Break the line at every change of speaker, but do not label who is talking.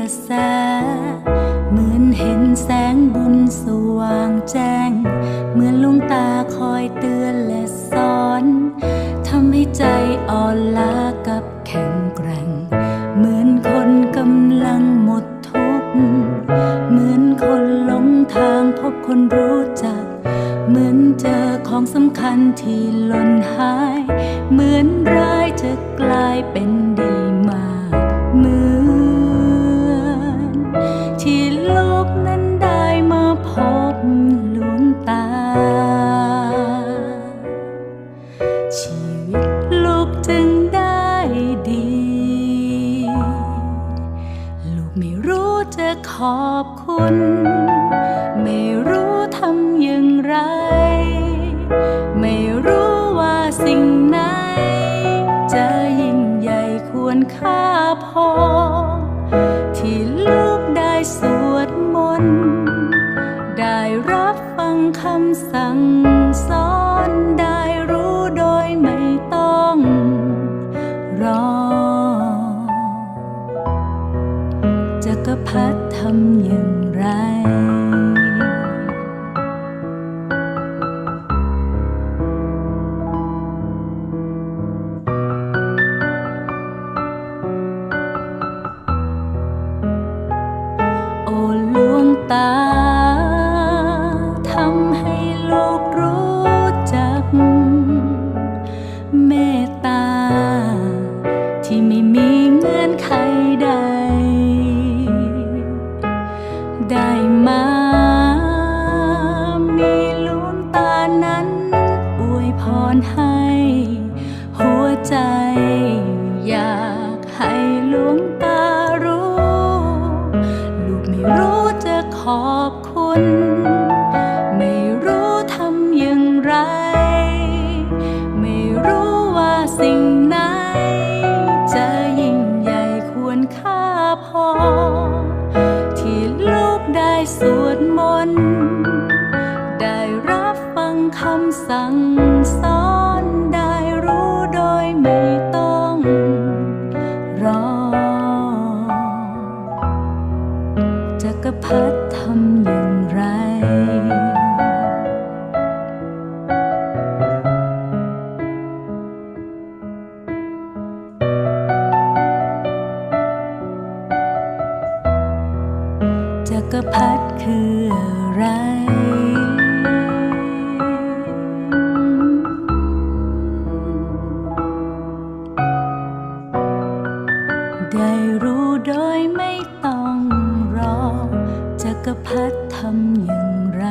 ระแส เหมือนเห็นแสงบุญสว่างแจ้ง เหมือนลุงตาคอยเตือนและสอนทำให้ใจอ่อนล้ากับแข็งแกร่ง เหมือนคนกำลังหมดทุกข์เหมือนคนหลงทางพบคนรู้จัก เหมือนเจอของสำคัญที่หล่นหาย เหมือนร้ายจะกลายเป็น อบคุณ ไม่รู้ทำอย่างไร ไม่รู้ว่าสิ่งไหน จะยิ่งใหญ่ควรค่าพอ ที่ลูกได้สวดมนต์ ได้รับฟังคำสั่ง ดทำอย่างไร โอ้ลวงตา วยพรให้ หัวใจ อยากให้หลวงตารู้ ลูกไม่รู้จะขอบคุณ ไม่รู้ทำอย่างไร ไม่รู้ว่าสิ่งไหน จะยิ่งใหญ่ควรค่าพอ คำสั่งสอนได้รู้โดยไม่ต้องรอจักรพรรดิทำอย่างไรจักรพรรดิคืออะไร ได้รู้โดยไม่ต้องรอจักรพรรดิทำอย่างไร